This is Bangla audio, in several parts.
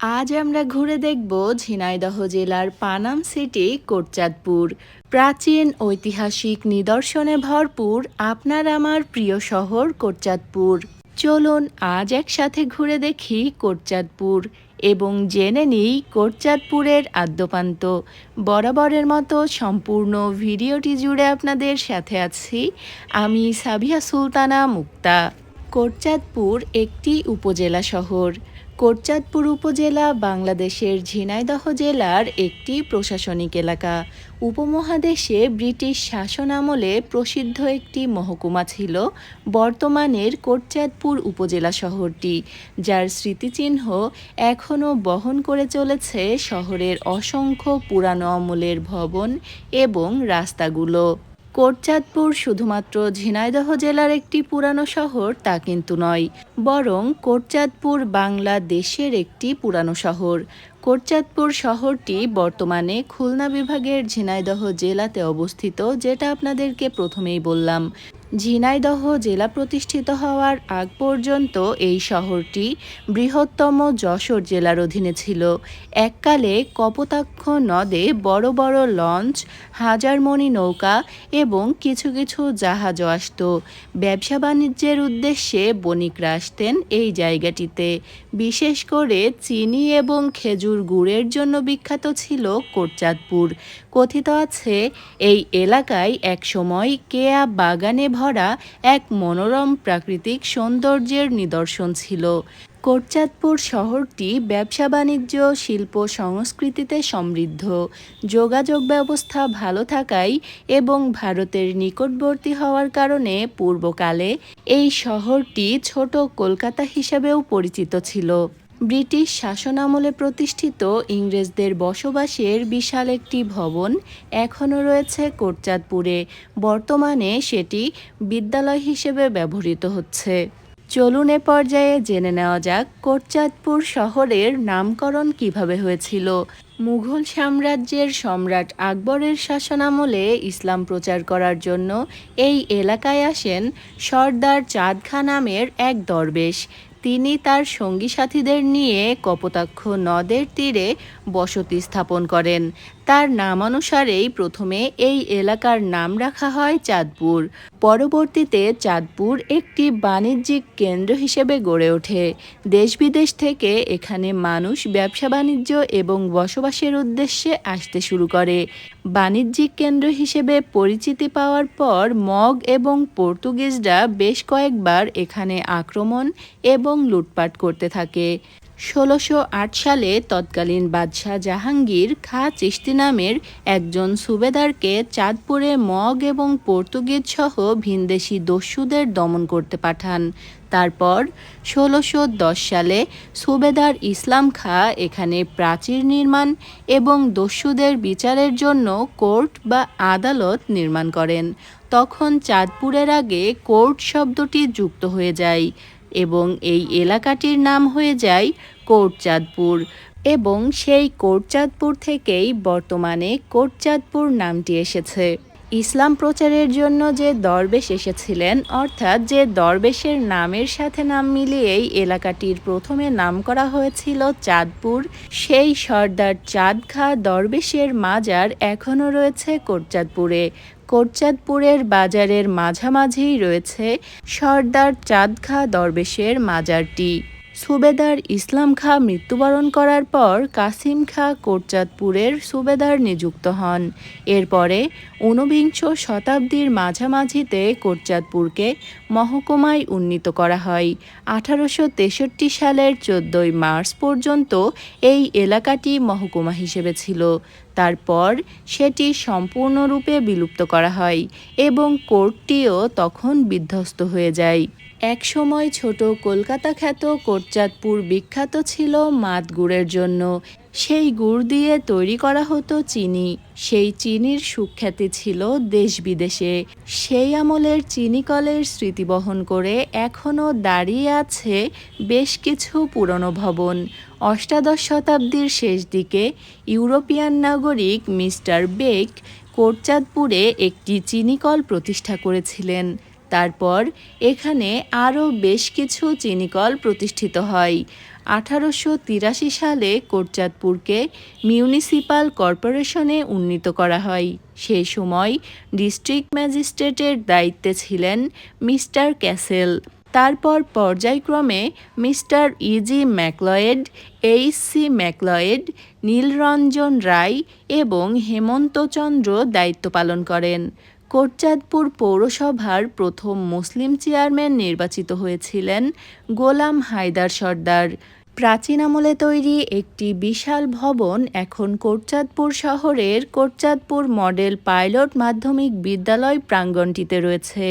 আজ আমরা ঘুরে দেখব ঝিনাইদহ জেলার পানাম সিটি, কোটচাঁদপুর। প্রাচীন ঐতিহাসিক নিদর্শনে ভরপুর আপনার আমার প্রিয় শহর কোটচাঁদপুর। চলুন আজ একসাথে ঘুরে দেখি কোটচাঁদপুর এবং জেনে নিই কোটচাঁদপুরের আদ্যপান্ত। বরাবরের মতো সম্পূর্ণ ভিডিওটি জুড়ে আপনাদের সাথে আছি আমি সাবিয়া সুলতানা মুক্তা। কোটচাঁদপুর একটি উপজেলা শহর। কোটচাঁদপুর উপজেলা, বাংলাদেশের ঝিনাইদহ জেলার একটি প্রশাসনিক এলাকা। উপমহাদেশে ব্রিটিশ শাসন আমলে প্রসিদ্ধ একটি মহকুমা ছিল বর্তমানের কোটচাঁদপুর উপজেলা শহরটি, যার স্মৃতিচিহ্ন এখনও বহন করে চলেছে শহরের অসংখ্য পুরানো আমলের ভবন এবং রাস্তাগুলো। কোটচাঁদপুর শুধুমাত্র ঝিনাইদহ জেলার একটি পুরানো শহর তা কিন্তু নয়, বরং কোটচাঁদপুর বাংলাদেশের একটি পুরানো শহর। কোটচাঁদপুর শহরটি বর্তমানে খুলনা বিভাগের ঝিনাইদহ জেলাতে অবস্থিত, যেটা আপনাদেরকে প্রথমেই বললাম। ঝিনাইদহ জেলা প্রতিষ্ঠিত হওয়ার আগ পর্যন্ত এই শহরটি বৃহত্তম যশোর জেলার অধীনে ছিল। এককালে কপোতাক্ষ নদে বড় বড় লঞ্চ, হাজারমণি নৌকা এবং কিছু কিছু জাহাজও আসত। ব্যবসা বাণিজ্যের উদ্দেশ্যে বণিকরা আসতেন এই জায়গাটিতে। বিশেষ করে চিনি এবং খেজুর গুড়ের জন্য বিখ্যাত ছিল কোটচাঁদপুর। কথিত আছে, এই এলাকায় একসময় কেয়া বাগানে ভরা এক মনোরম প্রাকৃতিক সৌন্দর্যের নিদর্শন ছিল। কোটচাঁদপুর শহরটি ব্যবসা বাণিজ্য, শিল্প, সংস্কৃতিতে সমৃদ্ধ। যোগাযোগ ব্যবস্থা ভালো থাকায় এবং ভারতের নিকটবর্তী হওয়ার কারণে পূর্বকালে এই শহরটি ছোট কলকাতা হিসাবেও পরিচিত ছিল। ব্রিটিশ শাসনামলে প্রতিষ্ঠিত ইংরেজদের বসবাসের বিশাল একটি ভবন এখনও রয়েছে কোটচাঁদপুরে। বর্তমানে সেটি বিদ্যালয় হিসেবে ব্যবহৃত হচ্ছে। চলুন এ পর্যায়ে জেনে নেওয়া যাক কোটচাঁদপুর শহরের নামকরণ কীভাবে হয়েছিল। মুঘল সাম্রাজ্যের সম্রাট আকবরের শাসনামলে ইসলাম প্রচার করার জন্য এই এলাকায় আসেন সর্দার চাঁদ খা নামের এক দরবেশ। তিনি তার সঙ্গী সাথীদের নিয়ে কপোতাক্ষ নদের তীরে বসতি স্থাপন করেন। তার নামানুসারেই প্রথমে এই এলাকার নাম রাখা হয় চাঁদপুর। পরবর্তীতে চাঁদপুর একটি বাণিজ্যিক কেন্দ্র হিসেবে গড়ে ওঠে। দেশ বিদেশ থেকে এখানে মানুষ ব্যবসা, বাণিজ্য এবং বসবাসের উদ্দেশ্যে আসতে শুরু করে। বাণিজ্যিক কেন্দ্র হিসেবে পরিচিতি পাওয়ার পর মগ এবং পর্তুগিজরা বেশ কয়েকবার এখানে আক্রমণ এবং লুটপাট করতে থাকে। ষোলোশো সালে তৎকালীন বাদশাহ জাহাঙ্গীর খা চিস্তি নামের একজন সুবেদারকে চাঁদপুরে মগ এবং পর্তুগিজ সহ ভিনদেশি দস্যুদের দমন করতে পাঠান। তারপর ষোলোশো সালে সুবেদার ইসলাম খা এখানে প্রাচীর নির্মাণ এবং দস্যুদের বিচারের জন্য কোর্ট বা আদালত নির্মাণ করেন। তখন চাঁদপুরের আগে কোর্ট শব্দটি যুক্ত হয়ে যায়। এবং এই এলাকাটির নাম হয়ে যায় কোটচাঁদপুর এবং সেই কোটচাঁদপুর থেকেই বর্তমানে কোটচাঁদপুর নামটি এসেছে। ইসলাম প্রচারের জন্য যে দরবেশ এসেছিলেন, অর্থাৎ যে দরবেশের নামের সাথে নাম মিলিয়েই এলাকাটির প্রথমে নাম করা হয়েছিল চাঁদপুর। সেই সর্দার চাঁদ খা দরবেশের মাজার এখনও রয়েছে কোটচাঁদপুরে। কোটচাঁদপুরের বাজারের মাঝামাঝিই রয়েছে সর্দার চাঁদখা দরবেশের মাজারটি। সুবেদার ইসলাম খা মৃত্যুবরণ করার পর কাসিম খা কোটচাঁদপুরের সুবেদার নিযুক্ত হন। এরপরে ঊনবিংশ শতাব্দীর মাঝামাঝিতে কোটচাঁদপুরকে মহকুমায় উন্নীত করা হয়। আঠারোশো তেষট্টি সালের চোদ্দই মার্চ পর্যন্ত এই এলাকাটি মহকুমা হিসেবে ছিল। তারপর সেটি সম্পূর্ণরূপে বিলুপ্ত করা হয় এবং কোর্টটিও তখন বিধ্বস্ত হয়ে যায়। একসময় ছোট কলকাতা খ্যাত কোটচাঁদপুর বিখ্যাত ছিল মাত গুড়ের জন্য। সেই গুড় দিয়ে তৈরি করা হতো চিনি। সেই চিনির সুখ্যাতি ছিল দেশ বিদেশে। সেই আমলের চিনিকলের স্মৃতি বহন করে এখনও দাঁড়িয়ে আছে বেশ কিছু পুরনো ভবন। অষ্টাদশ শতাব্দীর শেষ দিকে ইউরোপিয়ান নাগরিক মিস্টার বেক কোটচাঁদপুরে একটি চিনিকল প্রতিষ্ঠা করেছিলেন। তারপর এখানে আরও বেশ কিছু চিনিকল প্রতিষ্ঠিত হয়। আঠারোশো তিরাশি সালে কোটচাঁদপুরকে মিউনিসিপাল কর্পোরেশনে উন্নীত করা হয়। সেই সময় ডিস্ট্রিক্ট ম্যাজিস্ট্রেটের দায়িত্বে ছিলেন মিস্টার ক্যাসেল। তারপর পর্যায়ক্রমে mister E G McLeod, H C McLeod, Nilranjan Roy এবং হেমন্তচন্দ্র দায়িত্ব পালন করেন। কোটচাঁদপুর পৌরসভার প্রথম মুসলিম চেয়ারম্যান নির্বাচিত হয়েছিলেন গোলাম হায়দার সর্দার। প্রাচীন আমলে তৈরি একটি বিশাল ভবন এখন কোটচাঁদপুর শহরের কোটচাঁদপুর মডেল পাইলট মাধ্যমিক বিদ্যালয় প্রাঙ্গণটিতে রয়েছে।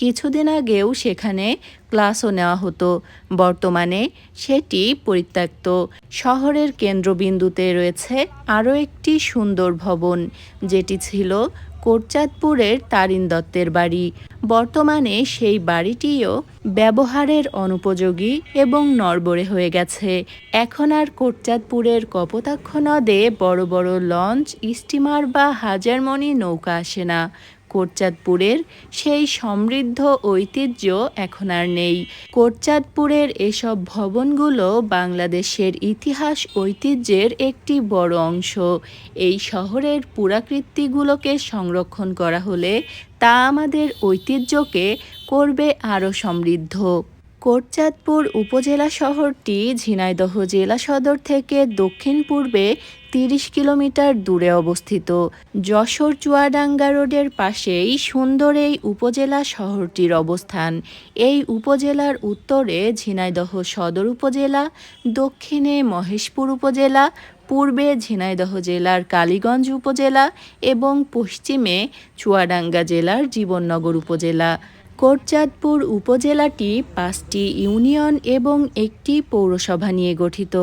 কিছুদিন আগেও সেখানে ক্লাসও নেওয়া হতো। বর্তমানে সেটি পরিত্যক্ত। শহরের কেন্দ্রবিন্দুতে রয়েছে আরও একটি সুন্দর ভবন, যেটি ছিল কোটচাঁদপুরের তারিন দত্তের বাড়ি। বর্তমানে সেই বাড়িটিও ব্যবহারের অনুপযোগী এবং নরবরে হয়ে গেছে। এখন আর কোটচাঁদপুরের কপোতাক্ষ নদে বড় বড় লঞ্চ, স্টিমার বা হাজারমণি নৌকা আসে না। কোটচাঁদপুরের সেই সমৃদ্ধ ঐতিহ্য এখন আর নেই। কোটচাঁদপুরের এসব ভবনগুলো বাংলাদেশের ইতিহাস ঐতিহ্যের একটি বড় অংশ। এই শহরের পুরাকৃতিগুলোকে সংরক্ষণ করা হলে তা আমাদের ঐতিহ্যকে করবে আরও সমৃদ্ধ। কোটচাঁদপুর উপজেলা শহরটি ঝিনাইদহ জেলা সদর থেকে দক্ষিণ পূর্বে তিরিশ কিলোমিটার দূরে অবস্থিত যশোর চুয়াডাঙ্গা রোডের পাশেই সুন্দর এই উপজেলা শহরটির অবস্থান। এই উপজেলার উত্তরে ঝিনাইদহ সদর উপজেলা, দক্ষিণে মহেশপুর উপজেলা, পূর্বে ঝিনাইদহ জেলার কালীগঞ্জ উপজেলা এবং পশ্চিমে চুয়াডাঙ্গা জেলার জীবননগর উপজেলা। কোটচাঁদপুর উপজেলাটি পাঁচটি ইউনিয়ন এবং একটি পৌরসভা নিয়ে গঠিত।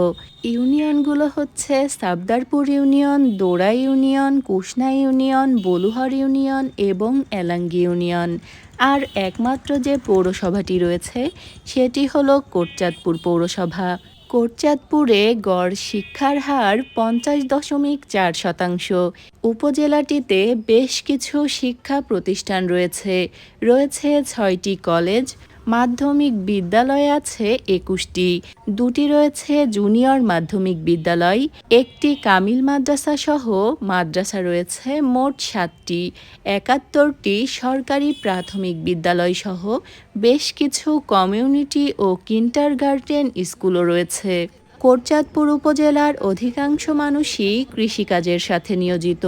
ইউনিয়নগুলো হচ্ছে Sabdarpur union, Dora union Kushna union, Baluhar union এবং এলাঙ্গি ইউনিয়ন। আর একমাত্র যে পৌরসভাটি রয়েছে, সেটি হলো কোটচাঁদপুর পৌরসভা। কোটচাঁদপুরে গড় শিক্ষার হার পঞ্চাশ দশমিক চার শতাংশ। উপজেলাটিতে বেশ কিছু শিক্ষা প্রতিষ্ঠান রয়েছে। রয়েছে ছয়টি কলেজ মাধ্যমিক বিদ্যালয় আছে একুশটি। দুটি রয়েছে জুনিয়র মাধ্যমিক বিদ্যালয়, একটি কামিল মাদ্রাসা সহ মাদ্রাসা রয়েছে মোট সাতটি। একাত্তরটি সরকারি প্রাথমিক বিদ্যালয় সহ বেশ কিছু কমিউনিটি ও কিন্টার গার্ডেন স্কুলও রয়েছে। কোটচাঁদপুর উপজেলার অধিকাংশ মানুষই কৃষিকাজের সাথে নিয়োজিত।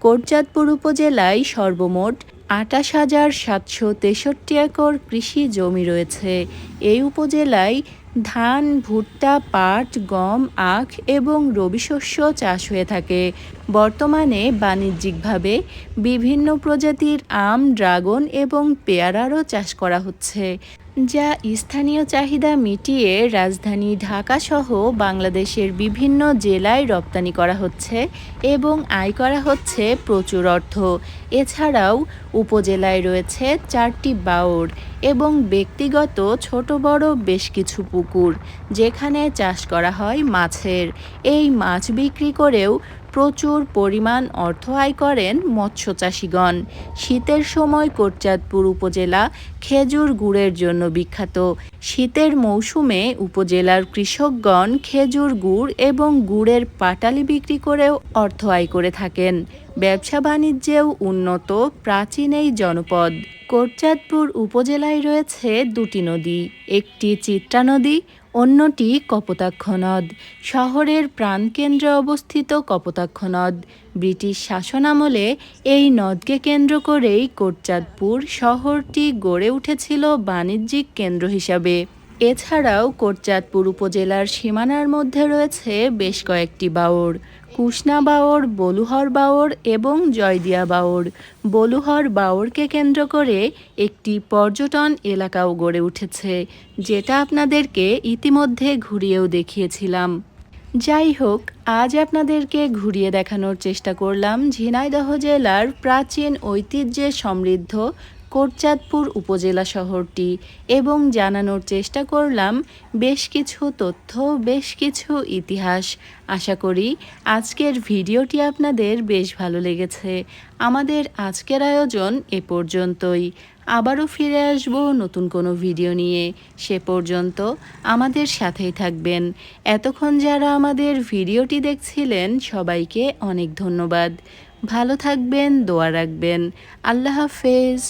কোটচাঁদপুর উপজেলায় সর্বমোট আটাশ হাজার সাতশো তেষট্টি একর কৃষি জমি রয়েছে। এই উপজেলায় ধান, ভুট্টা, পাট, গম, আখ এবং রবি শস্য চাষ হয়ে থাকে। বর্তমানে বাণিজ্যিকভাবে বিভিন্ন প্রজাতির আম, ড্রাগন এবং পেয়ারারও চাষ করা হচ্ছে। যা স্থানীয় চাহিদা মিটিয়ে রাজধানী ঢাকাসহ বাংলাদেশের বিভিন্ন জেলায় রপ্তানি করা হচ্ছে এবং আয় করা হচ্ছে প্রচুর অর্থ। এছাড়াও উপজেলায় রয়েছে চারটি বাউর এবং ব্যক্তিগত ছোট বড় বেশ কিছু পুকুর, যেখানে চাষ করা হয় মাছের। এই মাছ বিক্রি করেও প্রচুর পরিমাণ অর্থ আয় করেন মৎস্য চাষিগণ শীতের সময় কোটচাঁদপুর উপজেলা খেজুর গুড়ের জন্য বিখ্যাত। শীতের মৌসুমে উপজেলার কৃষকগণ খেজুর গুড় এবং গুড়ের পাটালি বিক্রি করেও অর্থ আয় করে থাকেন। ব্যবসা বাণিজ্যেও উন্নত প্রাচীন এই জনপদ। কোটচাঁদপুর উপজেলায় রয়েছে দুটি নদী, একটি চিত্রা নদী, অন্যটি কপোতাক্ষ নদ। শহরের প্রাণকেন্দ্রে অবস্থিত কপোতাক্ষ নদ। ব্রিটিশ শাসনামলে এই নদকে কেন্দ্র করেই কোটচাঁদপুর শহরটি গড়ে উঠেছিল বাণিজ্যিক কেন্দ্র হিসাবে। এছাড়াও কোটচাঁদপুর উপজেলার সীমানার মধ্যে রয়েছে বেশ কয়েকটি বাওর কুষ্ণা বাওর বলুহর বাওর এবং জয়দিয়া বাওর বলুহর বাওরকে কেন্দ্র করে একটি পর্যটন এলাকাও গড়ে উঠেছে, যেটা আপনাদেরকে ইতিমধ্যে ঘুরিয়েও দেখিয়েছিলাম। যাই হোক, আজ আপনাদেরকে ঘুরিয়ে দেখানোর চেষ্টা করলাম ঝিনাইদহ জেলার প্রাচীন ঐতিহ্যে সমৃদ্ধ কোটচাঁদপুর উপজেলা শহরটি এবং জানানোর চেষ্টা করলাম, বেশ কিছু তথ্য, বেশ কিছু ইতিহাস। আশা করি আজকের ভিডিওটি আপনাদের বেশ ভালো লেগেছে। আমাদের আজকের আয়োজন এ পর্যন্তই। আবারও ফিরে আসব নতুন কোনো ভিডিও নিয়ে। সে পর্যন্ত আমাদের সাথেই থাকবেন। এতক্ষণ যারা আমাদের ভিডিওটি দেখছিলেন, সবাইকে অনেক ধন্যবাদ। ভালো থাকবেন, দোয়া রাখবেন। আল্লাহ হাফেজ।